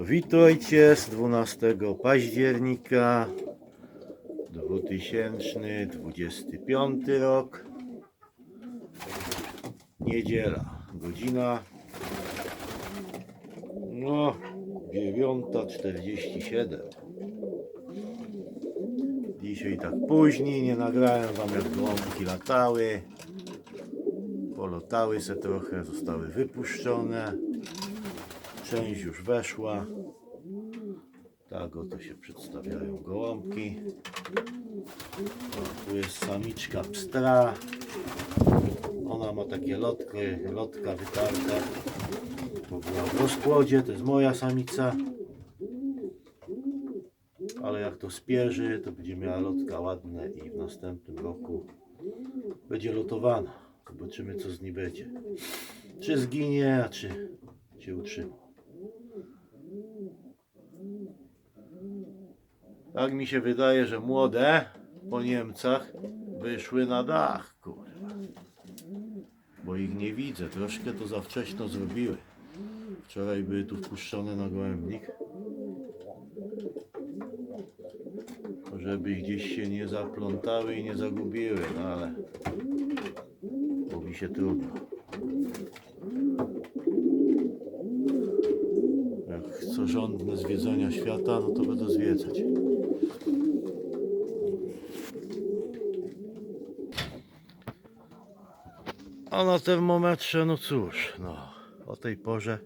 Witajcie z 12 października 2025 rok. Niedziela, godzina no 9.47. Dzisiaj tak później nie nagrałem wam jak gołąbki latały. Polotały se trochę, zostały wypuszczone. Część już weszła. Tak oto się przedstawiają gołąbki. O, tu jest samiczka pstra. Ona ma takie lotki, lotka wytarta. To była w rozkładzie, to jest moja samica. Ale jak to spierzy, to będzie miała lotka ładne i w następnym roku będzie lotowana. Zobaczymy co z niej będzie. Czy zginie, a czy się utrzyma. Tak mi się wydaje, że młode po Niemcach wyszły na dach, kurwa. Bo ich nie widzę, troszkę to za wcześnie zrobiły. Wczoraj były tu wpuszczone na gołębnik. Żeby gdzieś się nie zaplątały i nie zagubiły, no ale mówi się trudno. Jak chcę żądne zwiedzania świata, no to będę zwiedzać. A na termometrze, no cóż, no, o tej porze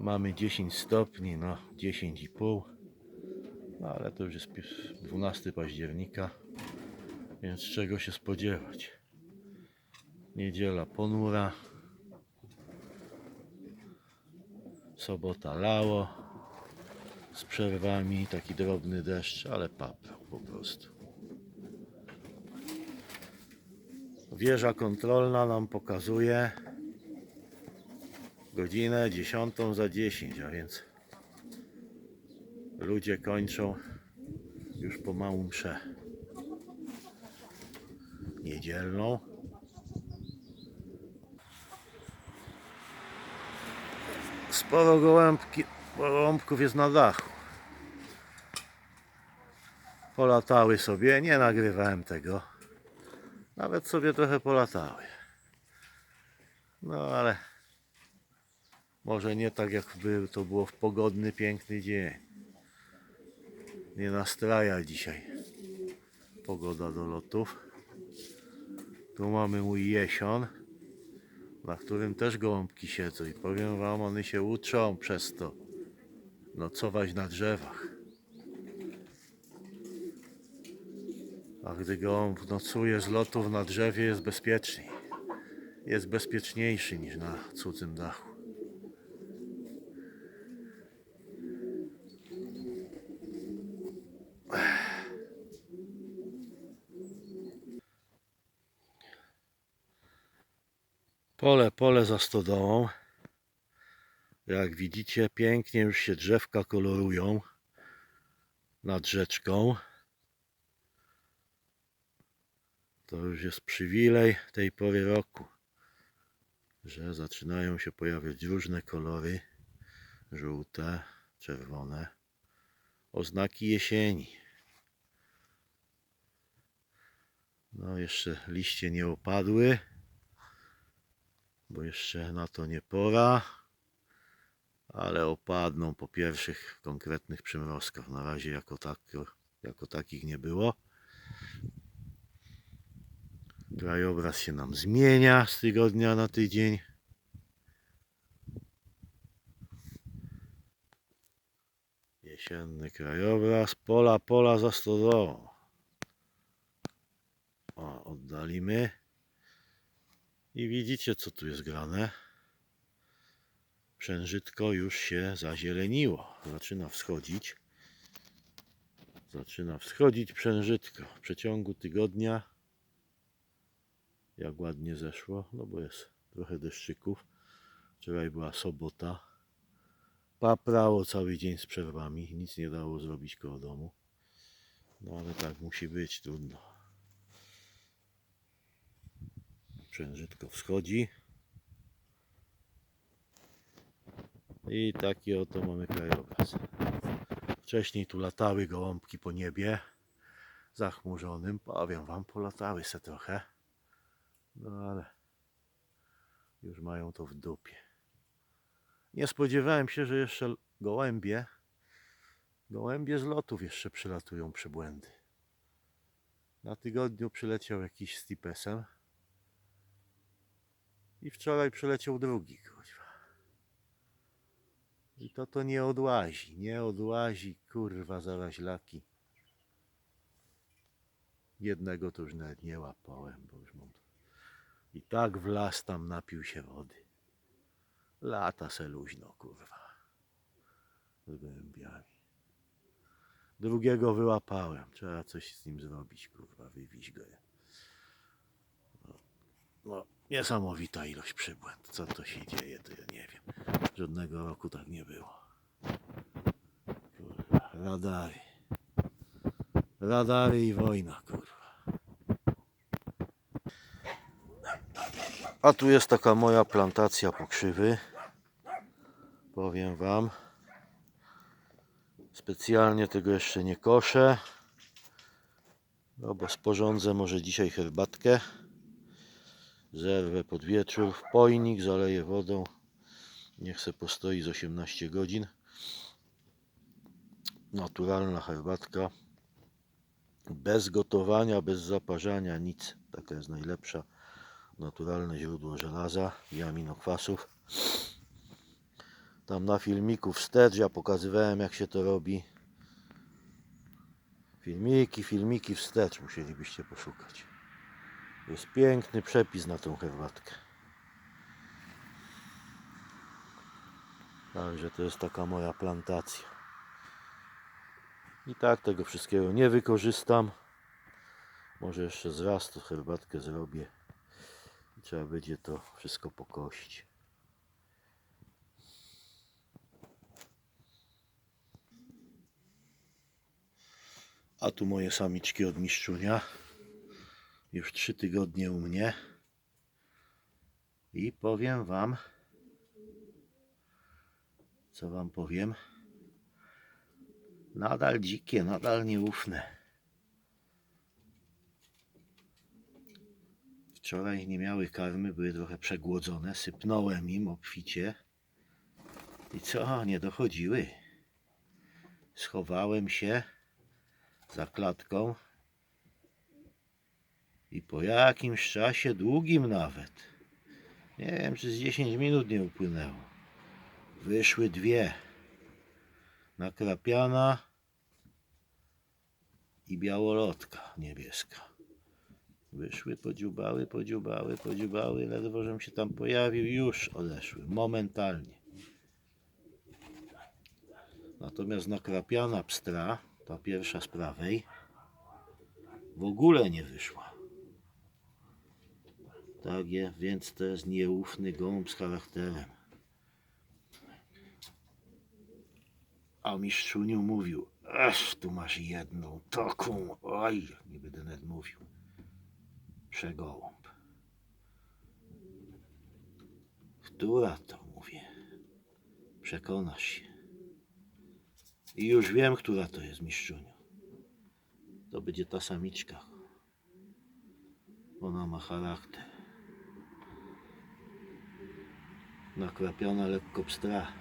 mamy 10 stopni, no 10,5. No ale to już jest pi- 12 października, więc czego się spodziewać. Niedziela ponura. Sobota lało z przerwami, taki drobny deszcz, ale paprał po prostu. Wieża kontrolna nam pokazuje godzinę 10 za 10, a więc ludzie kończą już pomału mszę niedzielną. Sporo gołębki, gołąbków jest na dachu. Polatały sobie, nie nagrywałem tego. Nawet sobie trochę polatały. No ale może nie tak jak był, to było w pogodny, piękny dzień. Nie nastraja dzisiaj pogoda do lotów. Tu mamy mój jesion, na którym też gołąbki siedzą i powiem wam, one się uczą przez to nocować na drzewach. A gdy gołąb nocuje z lotów na drzewie jest. Jest bezpieczniejszy niż na cudzym dachu. Pole, pole za stodołą. Jak widzicie, pięknie już się drzewka kolorują nad rzeczką. To już jest przywilej tej pory roku, że zaczynają się pojawiać różne kolory, żółte, czerwone, oznaki jesieni. No, jeszcze liście nie opadły, bo jeszcze na to nie pora, ale opadną po pierwszych konkretnych przymrozkach. Na razie jako, tak, jako takich nie było. Krajobraz się nam zmienia z tygodnia na tydzień. Jesienny krajobraz, pola, pola za stodołą. O, oddalimy. I widzicie, co tu jest grane. Przężytko już się zazieleniło. Zaczyna wschodzić. Zaczyna wschodzić przężytko. W przeciągu tygodnia jak ładnie zeszło, no bo jest trochę deszczyków. Wczoraj była sobota. Paprało cały dzień z przerwami, nic nie dało zrobić koło domu. No ale tak musi być, trudno. Przężytko wschodzi. I taki oto mamy krajobraz. Wcześniej tu latały gołąbki po niebie zachmurzonym. Powiem wam, polatały se trochę. No ale już mają to w dupie. Nie spodziewałem się, że jeszcze gołębie, gołębie z lotów jeszcze przylatują przybłędy. Na tygodniu przyleciał jakiś z tipesem. I wczoraj przyleciał drugi. I to to nie odłazi, nie odłazi, kurwa, zaraźlaki. Jednego to już nawet nie łapałem, bo już mam... I tak w las tam napił się wody. Lata se luźno, kurwa. Z gołębiami. Drugiego wyłapałem. Trzeba coś z nim zrobić, kurwa, wywieźć go. No, no, niesamowita ilość przybłęd. Co to się dzieje, to ja nie wiem. Żadnego roku tak nie było. Kurwa, radary. Radary i wojna, kurwa. A tu jest taka moja plantacja pokrzywy. Powiem wam. Specjalnie tego jeszcze nie koszę. No bo sporządzę może dzisiaj herbatkę. Zerwę pod wieczór w pojnik, zaleję wodą. Niech se postoi z 18 godzin. Naturalna herbatka. Bez gotowania, bez zaparzania, nic. Taka jest najlepsza. Naturalne źródło żelaza i aminokwasów. Tam na filmiku wstecz ja pokazywałem jak się to robi. Filmiki, filmiki wstecz musielibyście poszukać. Jest piękny przepis na tą herbatkę. Także to jest taka moja plantacja. I tak tego wszystkiego nie wykorzystam. Może jeszcze z raz to herbatkę zrobię. I Trzeba będzie to wszystko pokosić. A tu moje samiczki od mistrzunia. Już trzy tygodnie u mnie. I powiem wam, co wam powiem, nadal dzikie, nadal nieufne. Wczoraj nie miały karmy, były trochę przegłodzone. Sypnąłem im obficie. I co? Nie dochodziły. Schowałem się za klatką. I po jakimś czasie, długim nawet, nie wiem czy z 10 minut nie upłynęło, wyszły dwie. Nakrapiana i białolotka niebieska. Wyszły, podziubały, podziubały, podziubały, ledwo żem się tam pojawił, już odeszły, momentalnie. Natomiast nakrapiana pstra, ta pierwsza z prawej, w ogóle nie wyszła. Tak jest, więc to jest nieufny gołąb z charakterem. A mistrzuniu mówił, aż tu masz jedną taką, oj, nie będę nawet mówił przegołąb. Która to mówię? Przekonasz się. I już wiem, która to jest mistrzuniu. To będzie ta samiczka. Ona ma charakter. Nakrapiona lekko pstra.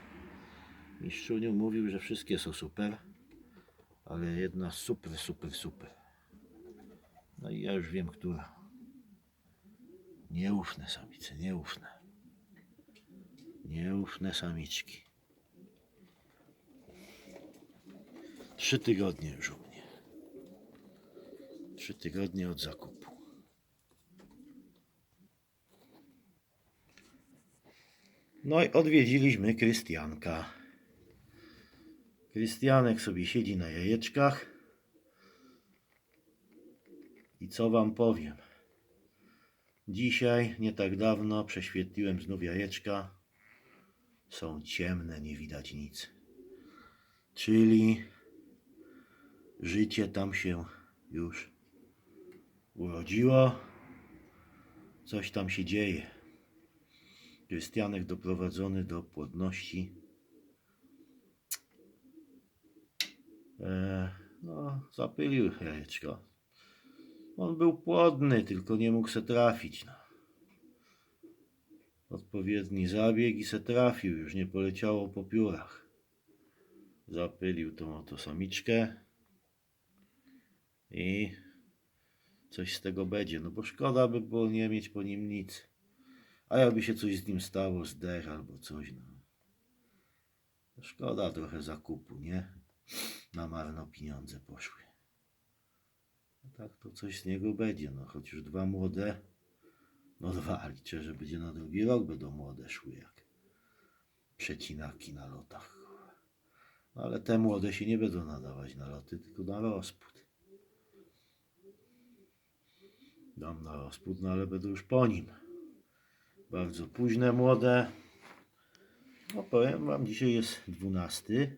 Mistrzuniu mówił, że wszystkie są super, ale jedna super, super, super. No i ja już wiem, która. Nieufne samice, nieufne. Nieufne samiczki. Trzy tygodnie już u mnie. Trzy tygodnie od zakupu. No i odwiedziliśmy Krystianka. Krystianek sobie siedzi na jajeczkach. I co wam powiem? Dzisiaj, nie tak dawno, prześwietliłem znów jajeczka. Są ciemne, nie widać nic. Czyli życie tam się już urodziło. Coś tam się dzieje. Krystianek doprowadzony do płodności. E, no, zapylił jajeczko. On był płodny, tylko nie mógł se trafić. No. Odpowiedni zabieg i se trafił, już nie poleciało po piórach. Zapylił tą oto samiczkę i coś z tego będzie. No bo szkoda by było nie mieć po nim nic. A jakby się coś z nim stało, zdech albo coś, no. Szkoda trochę zakupu, nie? Na marno pieniądze poszły. No tak to coś z niego będzie, no choć już dwa młode, no dwa, liczę, że będzie na drugi rok będą młode szły jak przecinaki na lotach. No ale te młode się nie będą nadawać na loty, tylko na rozpód. Dam na rozpód, no ale będą już po nim. Bardzo późne młode. No powiem wam, dzisiaj jest 12.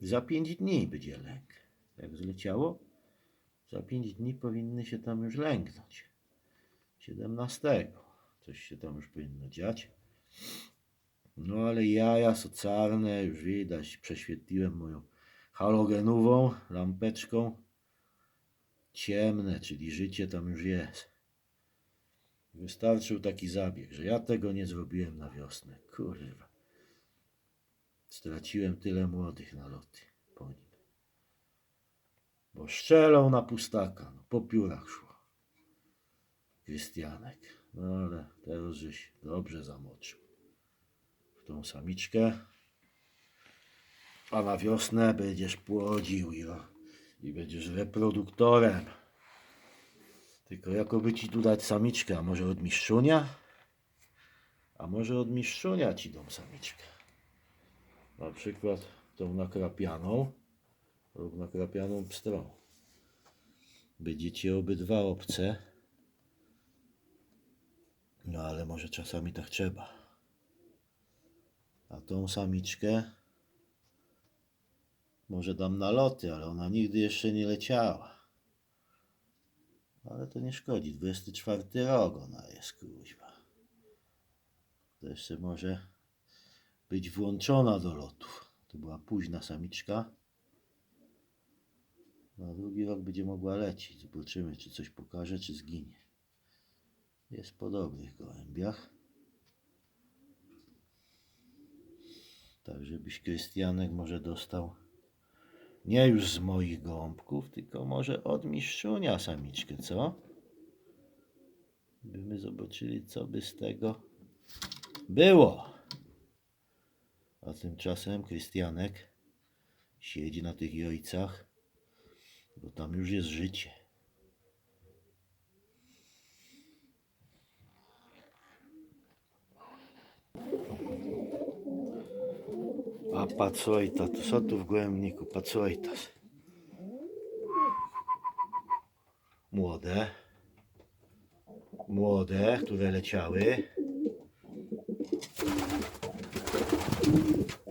Za 5 dni będzie lęk. Jak zleciało, za 5 dni powinny się tam już lęknąć. 17. Coś się tam już powinno dziać. No ale jaja socarne, już widać, prześwietliłem moją halogenową lampeczką. Ciemne, czyli życie tam już jest. Wystarczył taki zabieg, że ja tego nie zrobiłem na wiosnę. Kurwa. Straciłem tyle młodych na loty po nim. Bo strzelał na pustaka, no, po piórach szło. Krystianek. No ale teraz żeś dobrze zamoczył. W tą samiczkę. A na wiosnę będziesz płodził i, i będziesz reproduktorem. Tylko jakoby ci tu dać samiczkę, a może od mistrzunia? A może od mistrzunia ci dam samiczkę. Na przykład tą nakrapianą lub nakrapianą pstrą. Będziecie obydwa obce. No ale może czasami tak trzeba. A tą samiczkę może dam na loty, ale ona nigdy jeszcze nie leciała. Ale to nie szkodzi. 24 rok ona jest, kuźwa. To jeszcze może być włączona do lotów. To była późna samiczka. Na drugi rok będzie mogła lecieć. Zobaczymy, czy coś pokaże, czy zginie. Jest po dobrych gołębiach. Tak, żebyś Krystianek może dostał nie już z moich gołąbków, tylko może od mistrzunia samiczkę, co? Byśmy zobaczyli, co by z tego było. A tymczasem Krystianek siedzi na tych jojcach, bo tam już jest życie. To co tu w głębniku? Pacojtas. Młode. Młode, które leciały.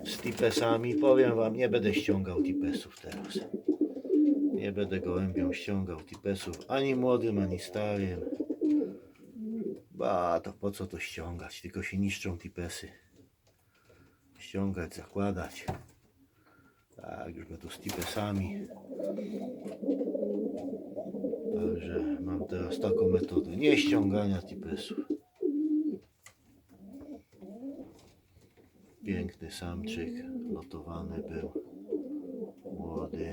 Z tipesami powiem wam, nie będę ściągał tipesów teraz. Nie będę gołębią ściągał tipesów ani młodym, ani starym. Ba, to po co to ściągać? Tylko się niszczą tipesy ściągać, zakładać. Tak, już będą z tipesami. Także mam teraz taką metodę. Nie ściągania tipesów. Piękny samczyk, lotowany był. Młody.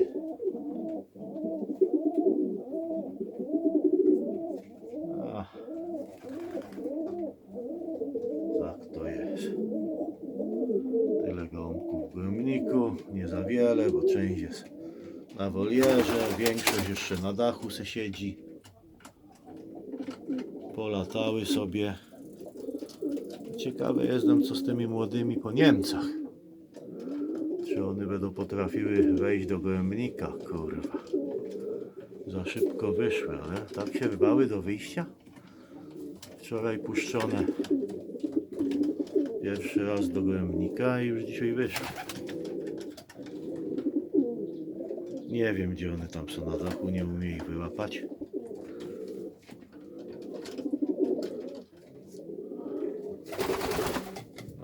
Tak to jest. Tyle gołąbków w głębniku, nie za wiele, bo część jest na wolierze, większość jeszcze na dachu se siedzi. Polatały sobie. Ciekawy jestem, co z tymi młodymi po Niemcach. Czy one będą potrafiły wejść do głębnika, kurwa. Za szybko wyszły, ale tak się rwały do wyjścia. Wczoraj puszczone Pierwszy raz do głębnika i już dzisiaj wyszły. Nie wiem, gdzie one tam są na dachu, nie umiem ich wyłapać.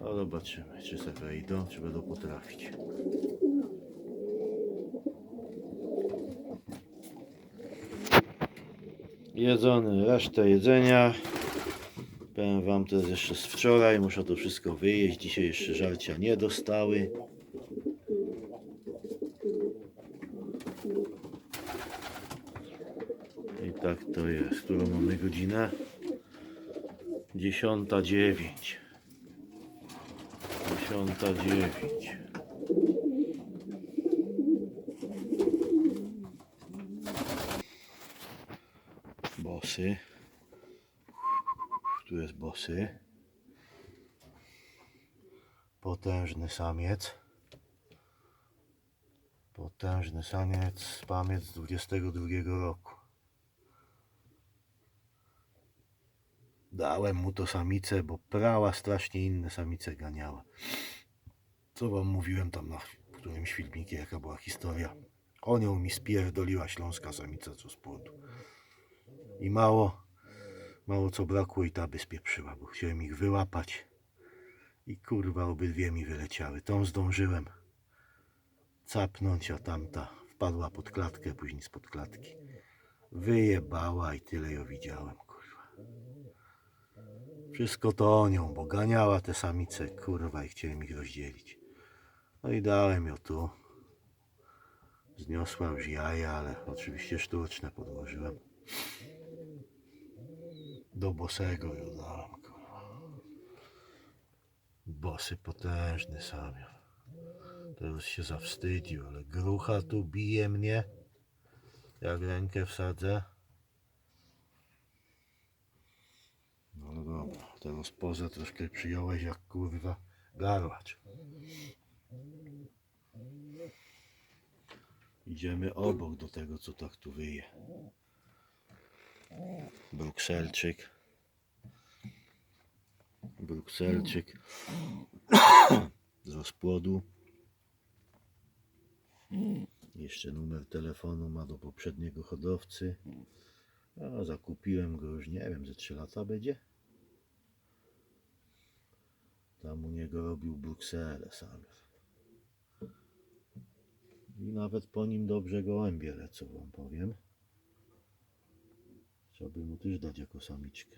No zobaczymy, czy se idą, czy będą potrafić. Jedzony, resztę jedzenia. Powiem Wam, to jest jeszcze z wczoraj, muszę to wszystko wyjeść. Dzisiaj jeszcze żarcia nie dostały. I tak to jest. Którą mamy godzinę? Dziesiąta dziewięć. Dziesiąta dziewięć. Bosy. Tu jest bosy. Potężny samiec. Potężny samiec, z 22 roku. Dałem mu to samicę, bo prała strasznie inne samice ganiała. Co wam mówiłem tam na którymś filmikie, jaka była historia. O nią mi spierdoliła śląska samica, co z płodu. I mało, mało co brakło i ta by spieprzyła, bo chciałem ich wyłapać. I kurwa obydwie mi wyleciały. Tą zdążyłem capnąć, a tamta wpadła pod klatkę, później spod klatki. Wyjebała i tyle ją widziałem, kurwa. Wszystko to o nią, bo ganiała te samice, kurwa, i chciałem ich rozdzielić. No i dałem ją tu. Zniosła już jaja, ale oczywiście sztuczne podłożyłem. Do bosego ją dałem, kurwa. Bosy potężny samiar. Teraz się zawstydził, ale grucha tu bije mnie. Jak rękę wsadzę. No dobra, teraz pozę troszkę przyjąłeś jak kurwa garłacz. Idziemy obok do tego, co tak tu wyje. Brukselczyk. Brukselczyk z rozpłodu. Jeszcze numer telefonu ma do poprzedniego hodowcy. A zakupiłem go już, nie wiem, ze 3 lata będzie. Tam u niego robił Brukselę sam. I nawet po nim dobrze gołębie lecą, wam powiem. Trzeba mu też dać jako samiczkę.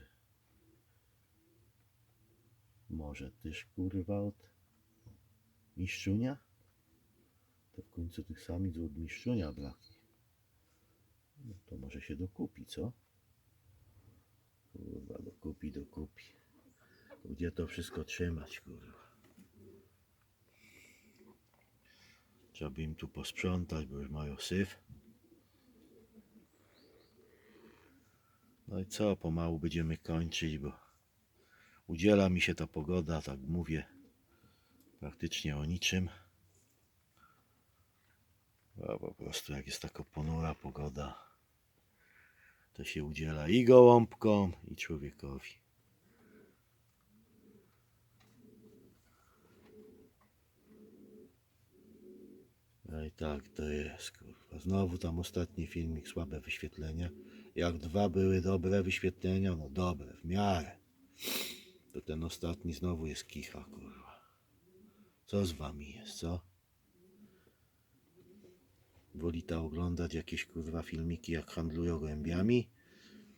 Może też kurwa od mistrzunia? To w końcu tych samic od mistrzunia braknie. No to może się dokupi, co? Kurwa, dokupi, dokupi. Gdzie to wszystko trzymać, kurwa? Trzeba by im tu posprzątać, bo już mają syf. No i co, pomału będziemy kończyć, bo udziela mi się ta pogoda, tak mówię, praktycznie o niczym. A po prostu jak jest taka ponura pogoda, to się udziela i gołąbkom, i człowiekowi. No i tak to jest, kurwa. Znowu tam ostatni filmik, słabe wyświetlenia. Jak dwa były dobre wyświetlenia, no dobre, w miarę. To ten ostatni znowu jest kicha, kurwa. Co z wami jest, co? Wolita oglądać jakieś kurwa filmiki jak handlują gołębiami,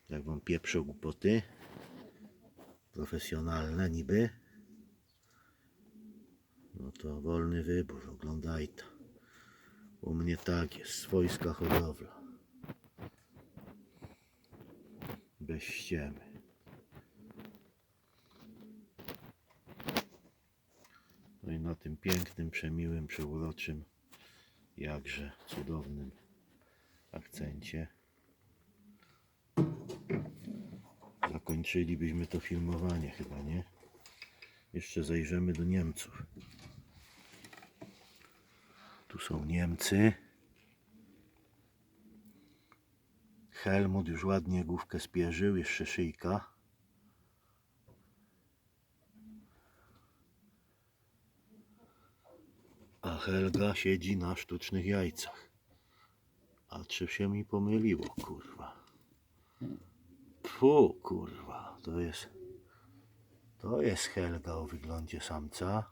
jak wam pieprzą głupoty, profesjonalne niby, no to wolny wybór, oglądaj to. U mnie tak jest, swojska hodowla. Bez ściemy. No i na tym pięknym, przemiłym, przeuroczym jakże cudownym akcencie. Zakończylibyśmy to filmowanie chyba, nie? Jeszcze zajrzymy do Niemców. Tu są Niemcy. Helmut już ładnie główkę spierzył, jeszcze szyjka. A Helga siedzi na sztucznych jajcach. A czy się mi pomyliło, kurwa? Fu, kurwa, to jest. To jest Helga o wyglądzie samca.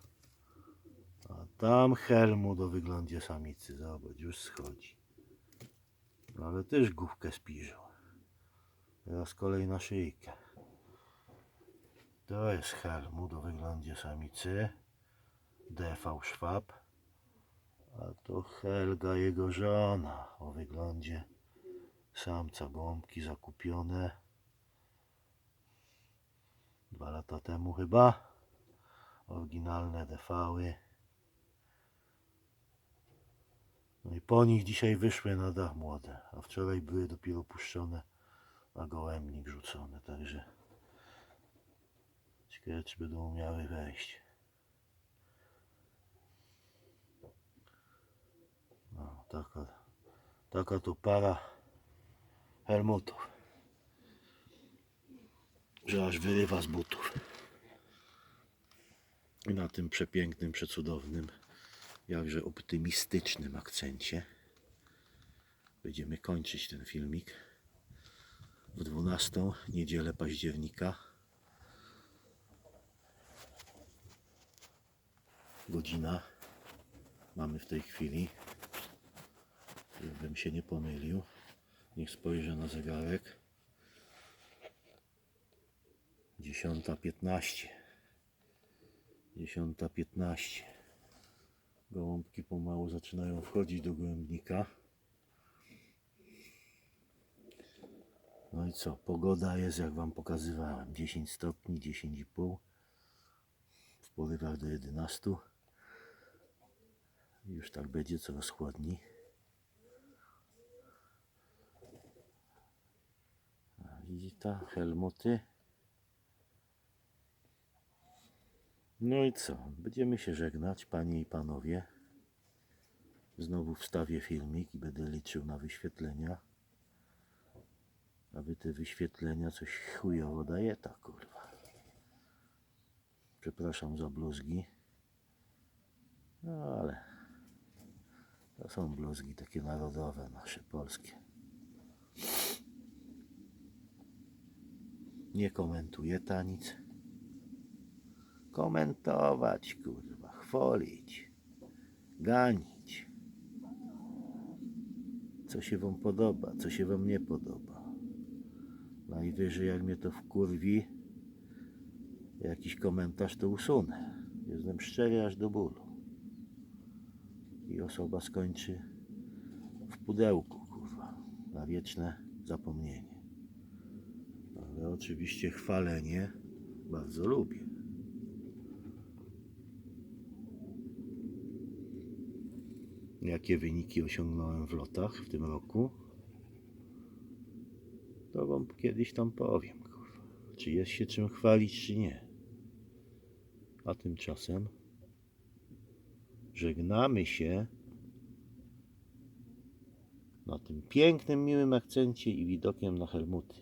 A tam Helmut o wyglądzie samicy. Zobacz, już schodzi. No ale też główkę spiżał. Teraz kolej na szyjkę. To jest Helmut o wyglądzie samicy. DV Szwab. A to Helga, jego żona o wyglądzie samca gąbki zakupione. Dwa lata temu chyba. Oryginalne DV-y. No i po nich dzisiaj wyszły na dach młode, a wczoraj były dopiero puszczone na gołębnik rzucone, także ciekawe czy będą umiały wejść. No, taka, taka to para helmutów, że aż wyrywa z butów. I na tym przepięknym, przecudownym, jakże optymistycznym akcencie będziemy kończyć ten filmik w 12 niedzielę października. Godzina mamy w tej chwili, żebym się nie pomylił. Niech spojrzę na zegarek. 10.15. 10.15. Gołąbki pomału zaczynają wchodzić do gołębnika. No i co? Pogoda jest jak Wam pokazywałem. 10 stopni, 10,5. W porywach do 11. Już tak będzie coraz chłodniej. A Widzicie, helmuty. No i co? Będziemy się żegnać, panie i panowie. Znowu wstawię filmik i będę liczył na wyświetlenia. Aby te wyświetlenia coś chujowo daje, ta kurwa. Przepraszam za bluzgi. No ale to są bluzgi takie narodowe, nasze polskie. Nie komentuję ta nic komentować, kurwa, chwalić, ganić. Co się wam podoba, co się wam nie podoba. Najwyżej jak mnie to wkurwi, jakiś komentarz to usunę. Jestem szczery aż do bólu. I osoba skończy w pudełku, kurwa, na wieczne zapomnienie. Oczywiście chwalenie bardzo lubię. jakie wyniki osiągnąłem w lotach w tym roku, to wam kiedyś tam powiem, czy jest się czym chwalić, czy nie. A tymczasem żegnamy się na tym pięknym, miłym akcencie i widokiem na Helmuty.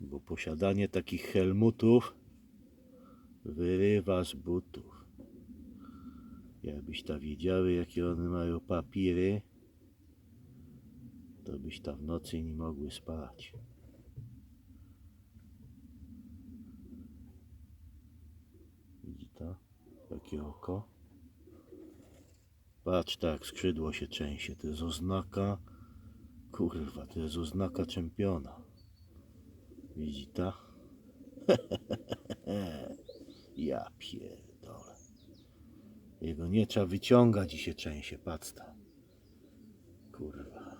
Bo posiadanie takich Helmutów wyrywa z butów. Jakbyś ta wiedziały, jakie one mają papiry, to byś ta w nocy nie mogły spać. Widzi to? Jakie oko? Patrz tak, skrzydło się trzęsie. To jest oznaka, kurwa, to jest oznaka czempiona. Widzi ta? Ja pierdolę. Jego nie trzeba wyciągać i się trzęsie, patrz tam. Kurwa.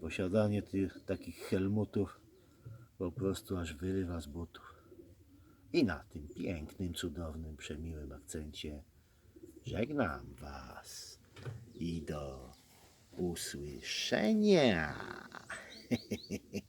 Posiadanie tych takich helmutów po prostu aż wyrywa z butów. I na tym pięknym, cudownym, przemiłym akcencie żegnam Was i do usłyszenia.